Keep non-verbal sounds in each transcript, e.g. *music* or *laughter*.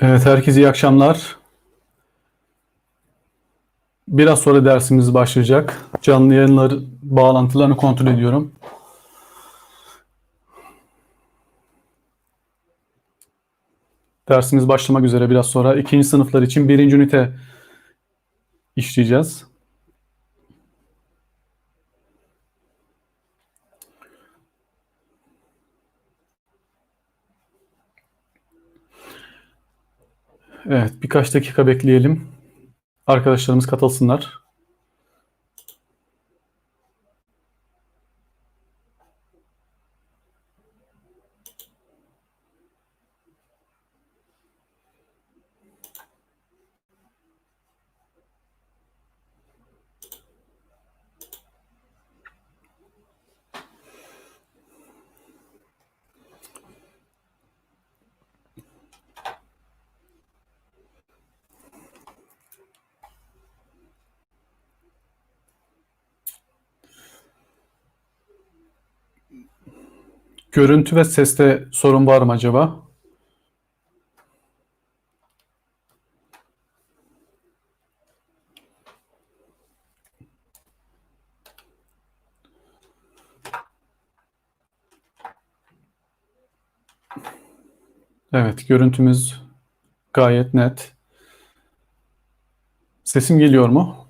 Evet, herkese iyi akşamlar. Biraz sonra dersimiz başlayacak. Canlı yayınlar bağlantılarını kontrol ediyorum. Dersimiz başlamak üzere biraz sonra. ikinci sınıflar için birinci ünite işleyeceğiz. Evet, birkaç dakika bekleyelim. Arkadaşlarımız katılsınlar. Görüntü ve seste sorun var mı acaba? Evet, görüntümüz gayet net. Sesim geliyor mu?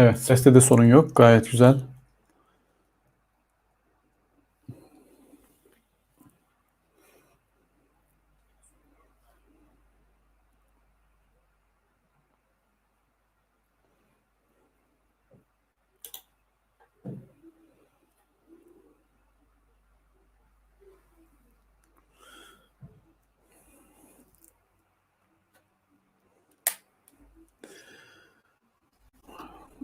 Evet, seste de sorun yok. Gayet güzel.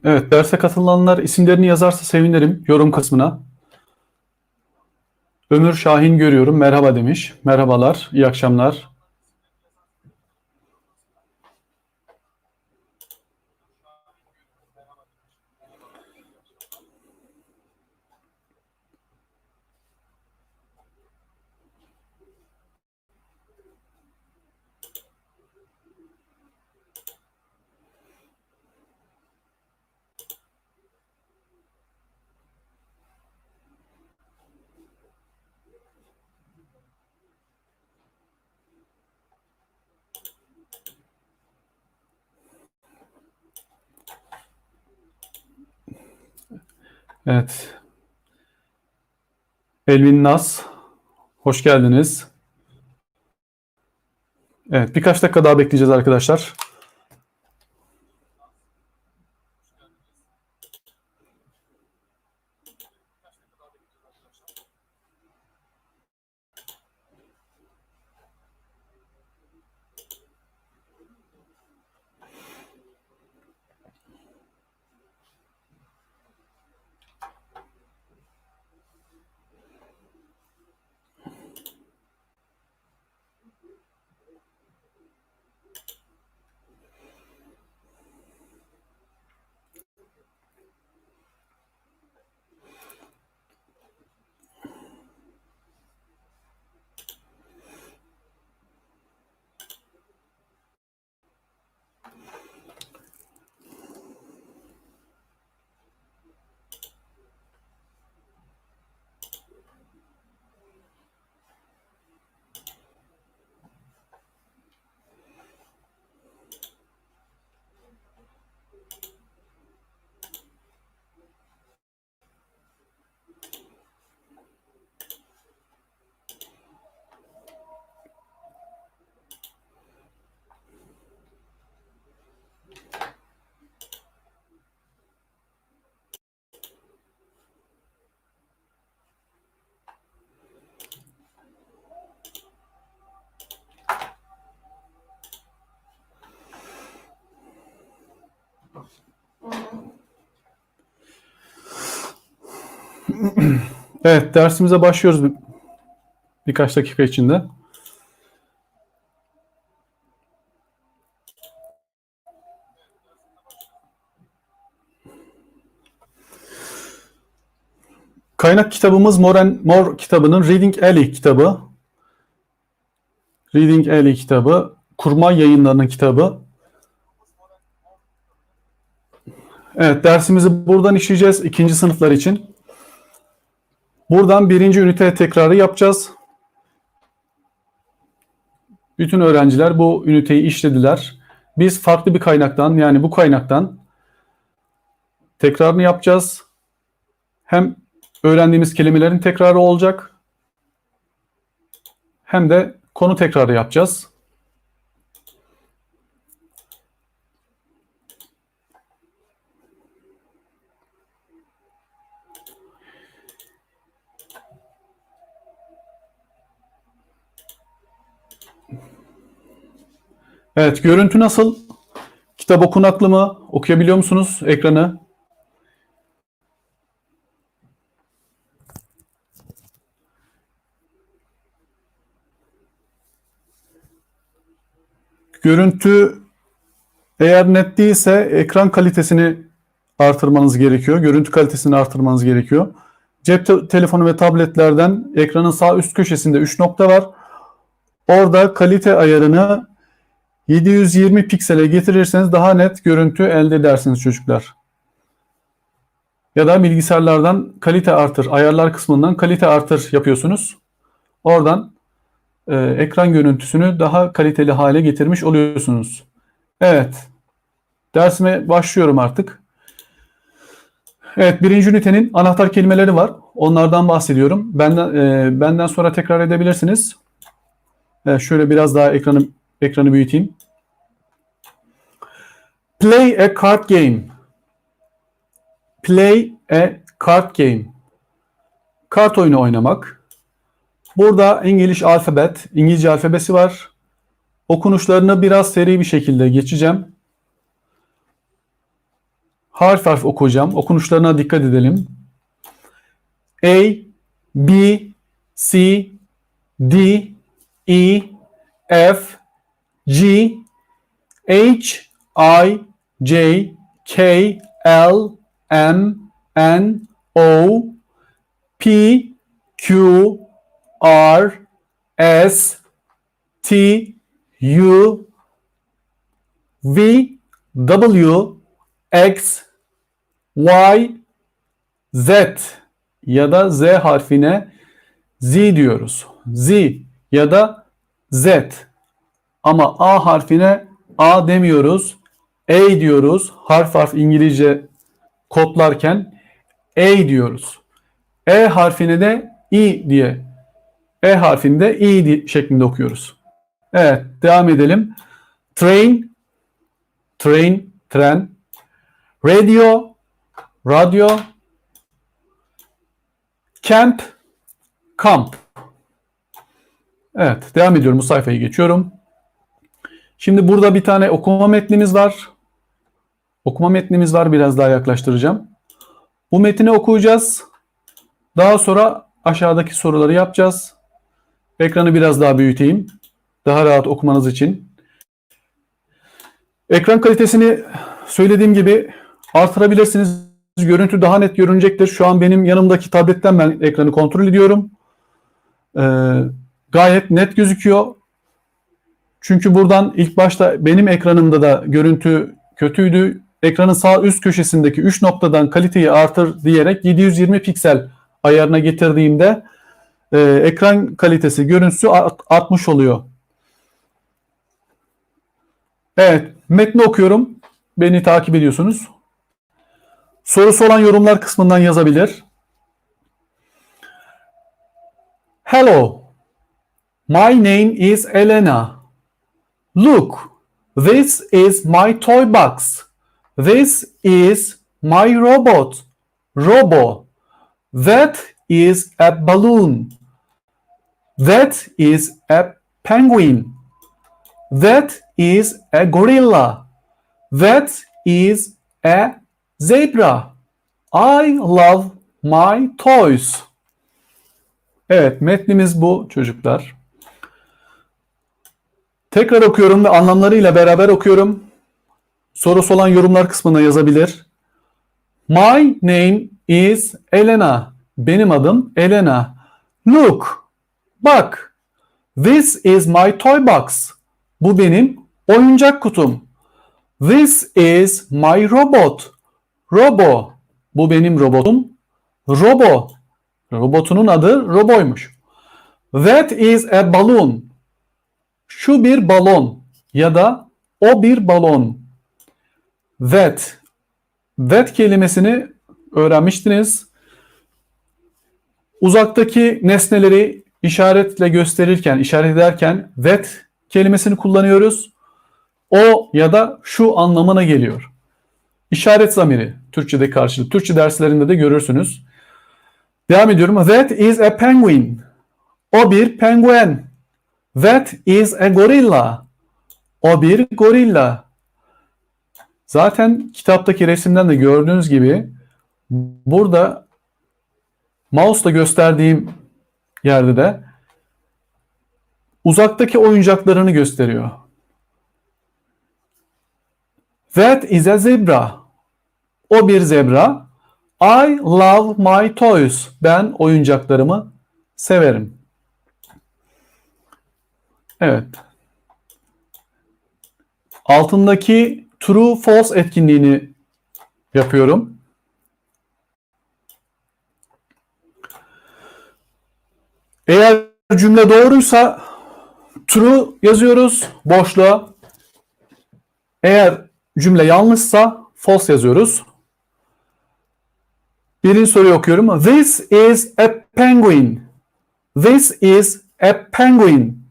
Evet, derse katılanlar isimlerini yazarsa sevinirim yorum kısmına. Ömür Şahin görüyorum. Merhaba demiş. Merhabalar, iyi akşamlar. Evet. Elvin Naz, hoş geldiniz. Evet, birkaç dakika daha bekleyeceğiz arkadaşlar. Evet, dersimize başlıyoruz bir- birkaç dakika içinde. Kaynak kitabımız More, and More kitabının Reading Alley kitabı. Reading Alley kitabı. Kurmay yayınlarının kitabı. Evet dersimizi buradan işleyeceğiz ikinci sınıflar için. Buradan birinci ünite tekrarı yapacağız. Bütün öğrenciler bu üniteyi işlediler. Biz farklı bir kaynaktan yani bu kaynaktan tekrarını yapacağız. Hem öğrendiğimiz kelimelerin tekrarı olacak hem de konu tekrarı yapacağız. Evet, görüntü nasıl? Kitap okunaklı mı? Okuyabiliyor musunuz ekranı? Görüntü eğer net değilse ekran kalitesini artırmanız gerekiyor. Görüntü kalitesini artırmanız gerekiyor. Cep te- telefonu ve tabletlerden ekranın sağ üst köşesinde 3 nokta var. Orada kalite ayarını 720 piksele getirirseniz daha net görüntü elde edersiniz çocuklar. Ya da bilgisayarlardan kalite artır, ayarlar kısmından kalite artır yapıyorsunuz. Oradan e, ekran görüntüsünü daha kaliteli hale getirmiş oluyorsunuz. Evet, dersime başlıyorum artık. Evet, birinci ünitenin anahtar kelimeleri var. Onlardan bahsediyorum. Benden e, benden sonra tekrar edebilirsiniz. Evet, şöyle biraz daha ekranı ekranı büyüteyim. Play a card game. Play a card game. Kart oyunu oynamak. Burada İngiliz alfabet, İngilizce alfabesi var. Okunuşlarını biraz seri bir şekilde geçeceğim. Harf harf okuyacağım. Okunuşlarına dikkat edelim. A, B, C, D, E, F, G, H, I, J, K, L, M, N, O, P, Q, R, S, T, U, V, W, X, Y, Z ya da Z harfine Z diyoruz. Z ya da Z. Ama A harfine A demiyoruz. E diyoruz. Harf harf İngilizce kodlarken E diyoruz. E harfine de I diye E harfinde I di- şeklinde okuyoruz. Evet devam edelim. Train train tren radio radyo camp kamp Evet devam ediyorum bu sayfayı geçiyorum. Şimdi burada bir tane okuma metnimiz var. Okuma metnimiz var biraz daha yaklaştıracağım. Bu metni okuyacağız. Daha sonra aşağıdaki soruları yapacağız. Ekranı biraz daha büyüteyim. Daha rahat okumanız için. Ekran kalitesini söylediğim gibi artırabilirsiniz. Görüntü daha net görünecektir. Şu an benim yanımdaki tabletten ben ekranı kontrol ediyorum. Ee, gayet net gözüküyor. Çünkü buradan ilk başta benim ekranımda da görüntü kötüydü. Ekranın sağ üst köşesindeki 3 noktadan kaliteyi artır diyerek 720 piksel ayarına getirdiğimde e, ekran kalitesi, görüntüsü art- artmış oluyor. Evet, metni okuyorum. Beni takip ediyorsunuz. Sorusu olan yorumlar kısmından yazabilir. Hello, my name is Elena. Look, this is my toy box. This is my robot. Robo. That is a balloon. That is a penguin. That is a gorilla. That is a zebra. I love my toys. Evet, metnimiz bu çocuklar. Tekrar okuyorum ve anlamlarıyla beraber okuyorum. Sorusu olan yorumlar kısmına yazabilir. My name is Elena. Benim adım Elena. Look. Bak. This is my toy box. Bu benim oyuncak kutum. This is my robot. Robo. Bu benim robotum. Robo. Robotunun adı Robo'ymuş. That is a balloon. Şu bir balon ya da o bir balon. That. That kelimesini öğrenmiştiniz. Uzaktaki nesneleri işaretle gösterirken, işaret ederken that kelimesini kullanıyoruz. O ya da şu anlamına geliyor. İşaret zamiri Türkçe'de karşılığı. Türkçe derslerinde de görürsünüz. Devam ediyorum. That is a penguin. O bir penguen. That is a gorilla. O bir gorilla. Zaten kitaptaki resimden de gördüğünüz gibi burada mouse'la gösterdiğim yerde de uzaktaki oyuncaklarını gösteriyor. That is a zebra. O bir zebra. I love my toys. Ben oyuncaklarımı severim. Evet. Altındaki true false etkinliğini yapıyorum. Eğer cümle doğruysa true yazıyoruz boşluğa. Eğer cümle yanlışsa false yazıyoruz. Birinci soruyu okuyorum. This is a penguin. This is a penguin.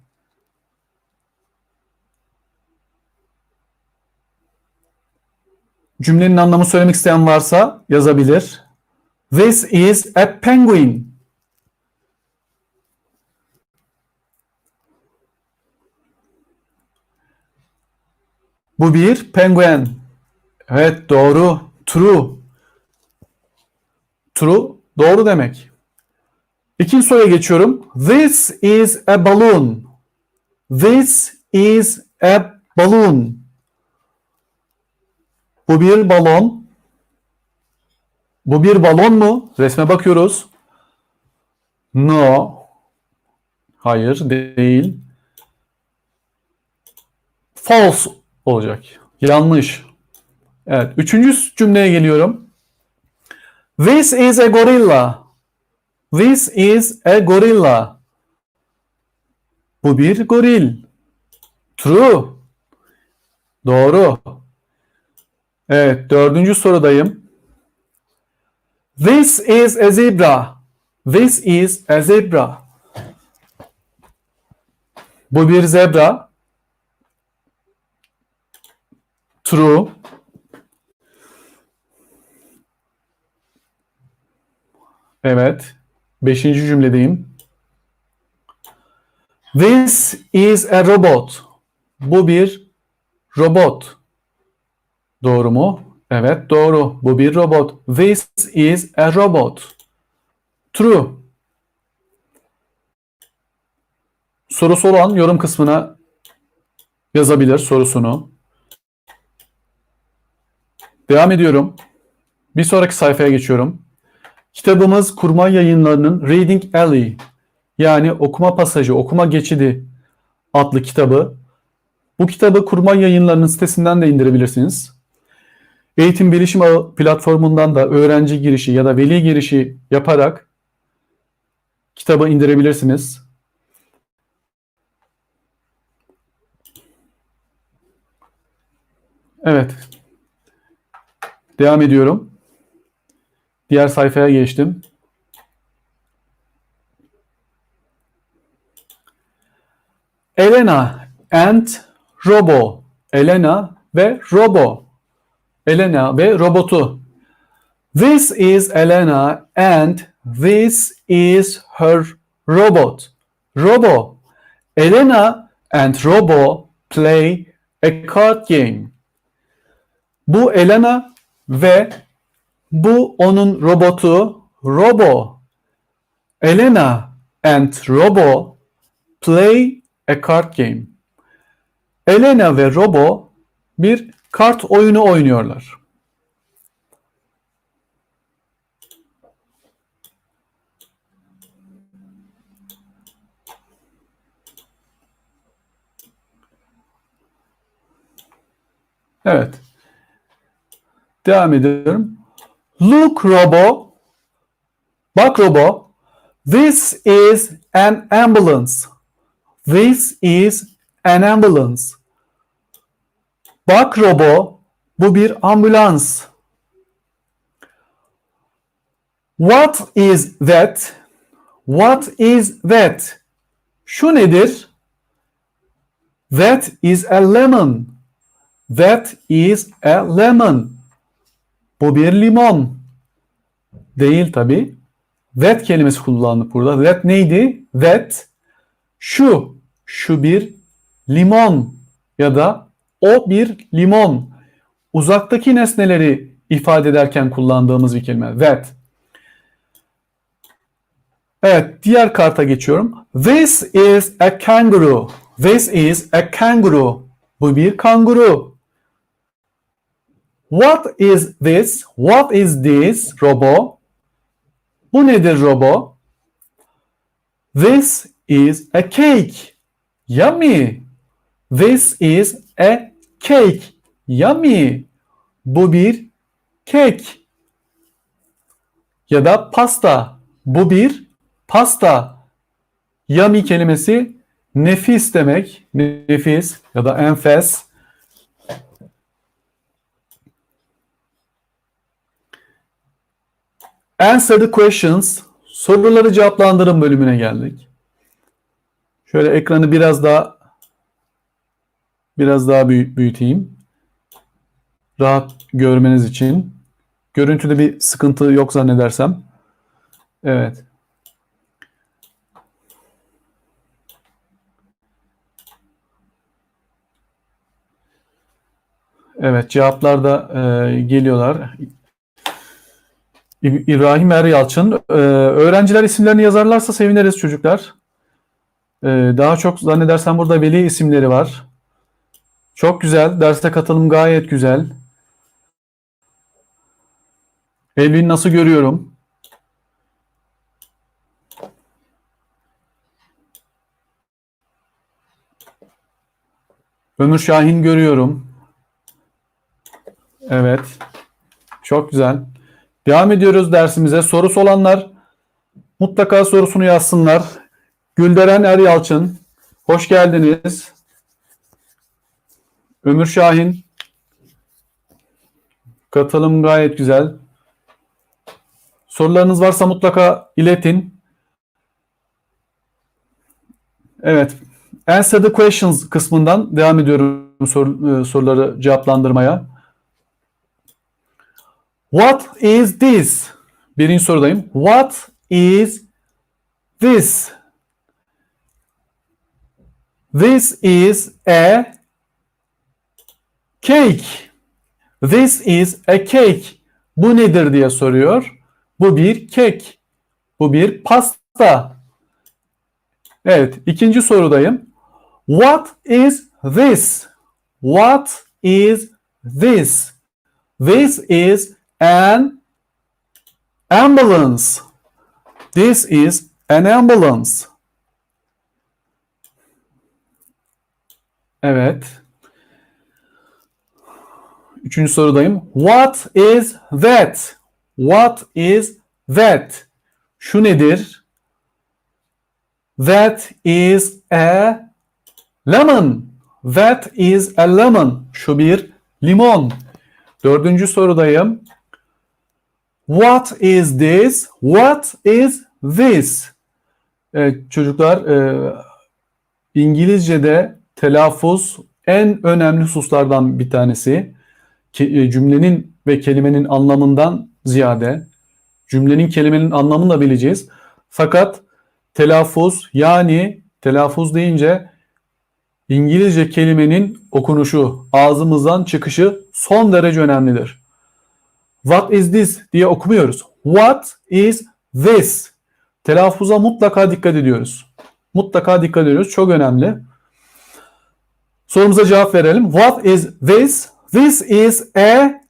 Cümlenin anlamı söylemek isteyen varsa yazabilir. This is a penguin. Bu bir penguen. Evet doğru. True. True doğru demek. İkinci soruya geçiyorum. This is a balloon. This is a balloon. Bu bir balon. Bu bir balon mu? Resme bakıyoruz. No. Hayır değil. False olacak. Yanlış. Evet. Üçüncü cümleye geliyorum. This is a gorilla. This is a gorilla. Bu bir goril. True. Doğru. Evet, dördüncü sorudayım. This is a zebra. This is a zebra. Bu bir zebra. True. Evet. Beşinci cümledeyim. This is a robot. Bu bir robot. Doğru mu? Evet doğru. Bu bir robot. This is a robot. True. Sorusu olan yorum kısmına yazabilir sorusunu. Devam ediyorum. Bir sonraki sayfaya geçiyorum. Kitabımız Kurma Yayınları'nın Reading Alley yani okuma pasajı, okuma geçidi adlı kitabı. Bu kitabı Kurma Yayınları'nın sitesinden de indirebilirsiniz. Eğitim Bilişim platformundan da öğrenci girişi ya da veli girişi yaparak kitabı indirebilirsiniz. Evet. Devam ediyorum. Diğer sayfaya geçtim. Elena and Robo. Elena ve Robo. Elena ve robotu. This is Elena and this is her robot. Robo. Elena and Robo play a card game. Bu Elena ve bu onun robotu Robo. Elena and Robo play a card game. Elena ve Robo bir kart oyunu oynuyorlar. Evet. Devam ediyorum. Look Robo. Bak Robo. This is an ambulance. This is an ambulance. Bak Robo. Bu bir ambulans. What is that? What is that? Şu nedir? That is a lemon. That is a lemon. Bu bir limon. Değil tabi. That kelimesi kullandık burada. That neydi? That şu. Şu bir limon. Ya da o bir limon. Uzaktaki nesneleri ifade ederken kullandığımız bir kelime. That. Evet, diğer karta geçiyorum. This is a kangaroo. This is a kangaroo. Bu bir kanguru. What is this? What is this, Robo? Bu nedir Robo? This is a cake. Yummy. This is a cake. Yummy. Bu bir kek. Ya da pasta. Bu bir pasta. Yummy kelimesi nefis demek. Nefis ya da enfes. Answer the questions. Soruları cevaplandırın bölümüne geldik. Şöyle ekranı biraz daha biraz daha büyü- büyüteyim. Rahat görmeniz için. Görüntüde bir sıkıntı yok zannedersem. Evet. Evet cevaplar da e, geliyorlar. İbrahim Er Yalçın. Ee, öğrenciler isimlerini yazarlarsa seviniriz çocuklar. Ee, daha çok zannedersem burada veli isimleri var. Çok güzel. Derste katılım gayet güzel. Evlin nasıl görüyorum? Ömür Şahin görüyorum. Evet. Çok güzel. Devam ediyoruz dersimize. Sorusu olanlar mutlaka sorusunu yazsınlar. Gülderen Er Yalçın, hoş geldiniz. Ömür Şahin, katılım gayet güzel. Sorularınız varsa mutlaka iletin. Evet, Answer the questions kısmından devam ediyorum sor- e, soruları cevaplandırmaya. What is this? Birinci sorudayım. What is this? This is a cake. This is a cake. Bu nedir diye soruyor. Bu bir kek. Bu bir pasta. Evet, ikinci sorudayım. What is this? What is this? This is an ambulance. This is an ambulance. Evet. Üçüncü sorudayım. What is that? What is that? Şu nedir? That is a lemon. That is a lemon. Şu bir limon. Dördüncü sorudayım. What is this? What is this? Evet, çocuklar e, İngilizce'de telaffuz en önemli hususlardan bir tanesi. E, cümlenin ve kelimenin anlamından ziyade cümlenin kelimenin anlamını da bileceğiz. Fakat telaffuz yani telaffuz deyince İngilizce kelimenin okunuşu, ağzımızdan çıkışı son derece önemlidir. What is this diye okumuyoruz. What is this? Telaffuza mutlaka dikkat ediyoruz. Mutlaka dikkat ediyoruz. Çok önemli. Sorumuza cevap verelim. What is this? This is a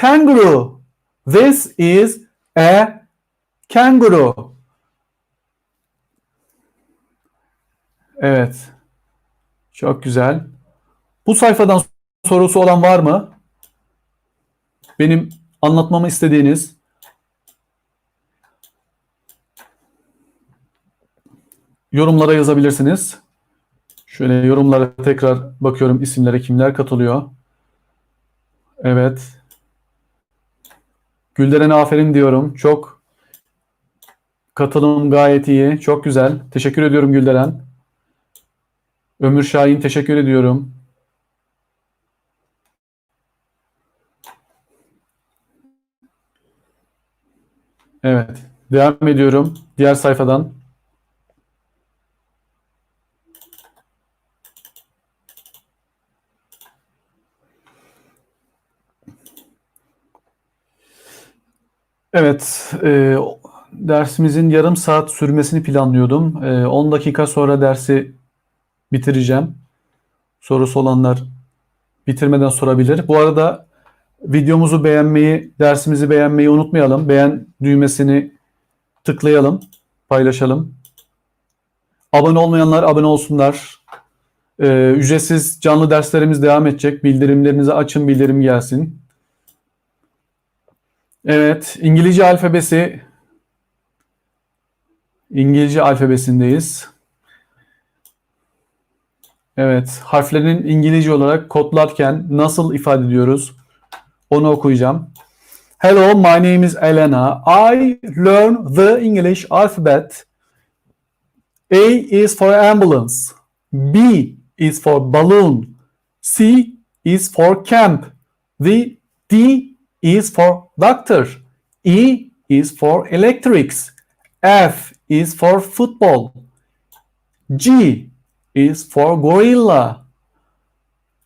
kangaroo. This is a kangaroo. Evet. Çok güzel. Bu sayfadan sorusu olan var mı? benim anlatmamı istediğiniz yorumlara yazabilirsiniz. Şöyle yorumlara tekrar bakıyorum isimlere kimler katılıyor. Evet. Gülderen'e aferin diyorum. Çok katılım gayet iyi. Çok güzel. Teşekkür ediyorum Gülderen. Ömür Şahin teşekkür ediyorum. Evet. Devam ediyorum. Diğer sayfadan. Evet. E, dersimizin yarım saat sürmesini planlıyordum. E, 10 dakika sonra dersi bitireceğim. Sorusu olanlar bitirmeden sorabilir. Bu arada videomuzu beğenmeyi, dersimizi beğenmeyi unutmayalım. Beğen düğmesini tıklayalım, paylaşalım. Abone olmayanlar abone olsunlar. Ee, ücretsiz canlı derslerimiz devam edecek. Bildirimlerinizi açın, bildirim gelsin. Evet, İngilizce alfabesi İngilizce alfabesindeyiz. Evet, harflerin İngilizce olarak kodlarken nasıl ifade ediyoruz? Onu okuyacağım. Hello, my name is Elena. I learn the English alphabet. A is for ambulance. B is for balloon. C is for camp. The D is for doctor. E is for electrics. F is for football. G is for gorilla.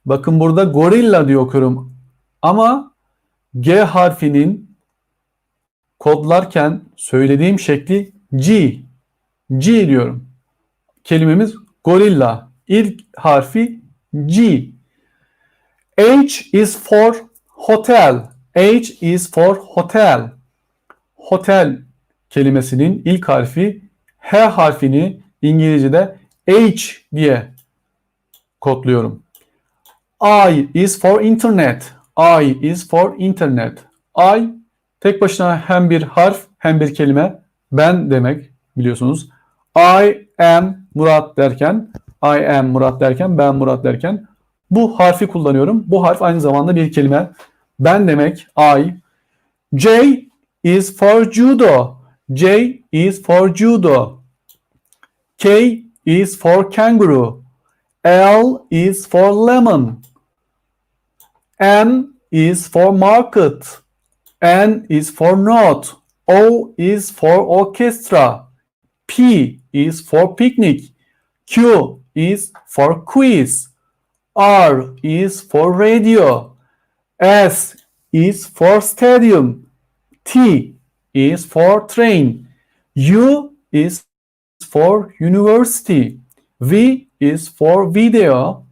Bakın burada gorilla diye okuyorum. Ama G harfinin kodlarken söylediğim şekli G. G diyorum. Kelimemiz gorilla. İlk harfi G. H is for hotel. H is for hotel. Hotel kelimesinin ilk harfi H harfini İngilizce'de H diye kodluyorum. I is for internet. I is for internet. I tek başına hem bir harf hem bir kelime. Ben demek biliyorsunuz. I am Murat derken, I am Murat derken, ben Murat derken bu harfi kullanıyorum. Bu harf aynı zamanda bir kelime. Ben demek I. J is for judo. J is for judo. K is for kangaroo. L is for lemon. M is for market. N is for note. O is for orchestra. P is for picnic. Q is for quiz. R is for radio. S is for stadium. T is for train. U is for university. V is for video.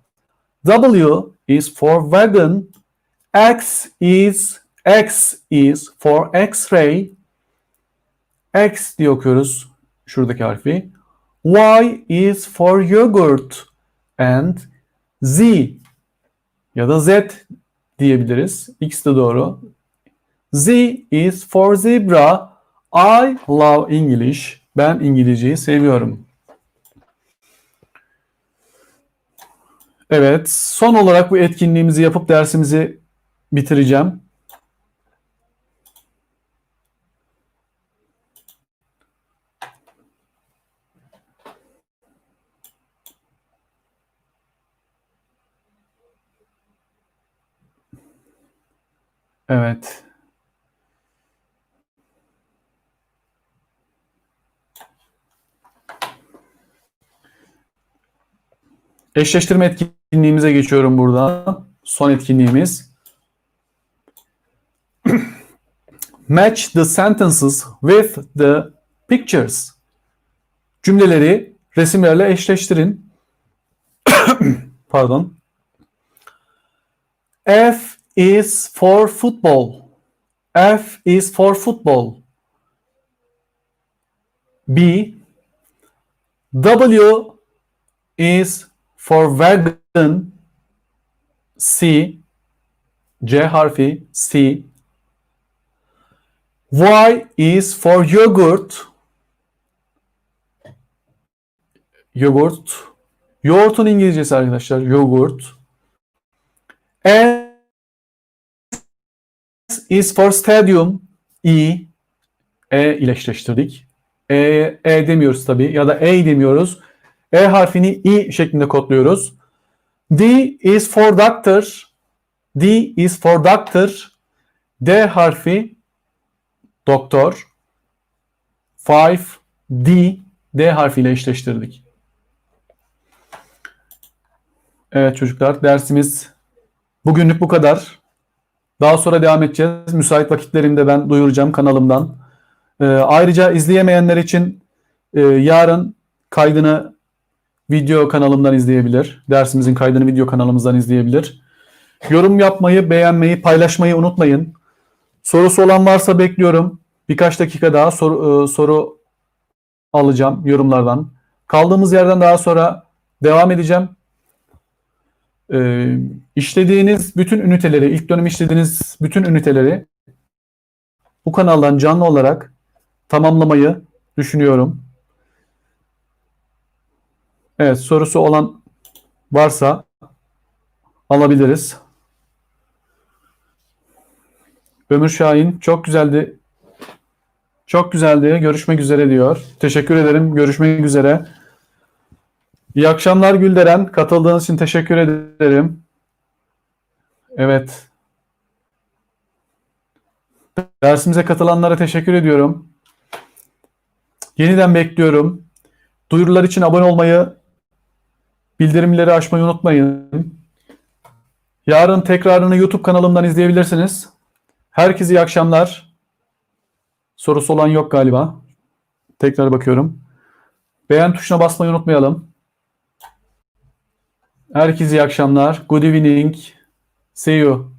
W is for wagon. X is X is for X-ray. X diye okuyoruz şuradaki harfi. Y is for yogurt and Z ya da Z diyebiliriz. X de doğru. Z is for zebra. I love English. Ben İngilizceyi seviyorum. Evet, son olarak bu etkinliğimizi yapıp dersimizi bitireceğim. Evet. Eşleştirme etkinliğimize geçiyorum burada. Son etkinliğimiz. *clears throat* Match the sentences with the pictures. Cümleleri resimlerle eşleştirin. *clears throat* Pardon. F is for football. F is for football. B. W is for wagon. C. C harfi C. Y is for yogurt. Yogurt. Yoğurtun İngilizcesi arkadaşlar. Yogurt. S is for stadium. E. E ile eşleştirdik. E, e demiyoruz tabii ya da E demiyoruz. E harfini I şeklinde kodluyoruz. D is for doctor. D is for doctor. D harfi doktor. 5 D D harfiyle eşleştirdik. Evet çocuklar dersimiz bugünlük bu kadar. Daha sonra devam edeceğiz. Müsait vakitlerimde ben duyuracağım kanalımdan. Ee, ayrıca izleyemeyenler için e, yarın kaydını video kanalımdan izleyebilir. Dersimizin kaydını video kanalımızdan izleyebilir. Yorum yapmayı, beğenmeyi, paylaşmayı unutmayın. Sorusu olan varsa bekliyorum. Birkaç dakika daha soru, e, soru alacağım yorumlardan. Kaldığımız yerden daha sonra devam edeceğim. Ee, işlediğiniz bütün üniteleri, ilk dönem işlediğiniz bütün üniteleri bu kanaldan canlı olarak tamamlamayı düşünüyorum. Evet, sorusu olan varsa alabiliriz. Ömür Şahin çok güzeldi. Çok güzeldi. Görüşmek üzere diyor. Teşekkür ederim. Görüşmek üzere. İyi akşamlar Gülderen. Katıldığınız için teşekkür ederim. Evet. Dersimize katılanlara teşekkür ediyorum. Yeniden bekliyorum. Duyurular için abone olmayı, bildirimleri açmayı unutmayın. Yarın tekrarını YouTube kanalımdan izleyebilirsiniz. Herkese iyi akşamlar. Sorusu olan yok galiba. Tekrar bakıyorum. Beğen tuşuna basmayı unutmayalım. Herkese iyi akşamlar. Good evening. See you.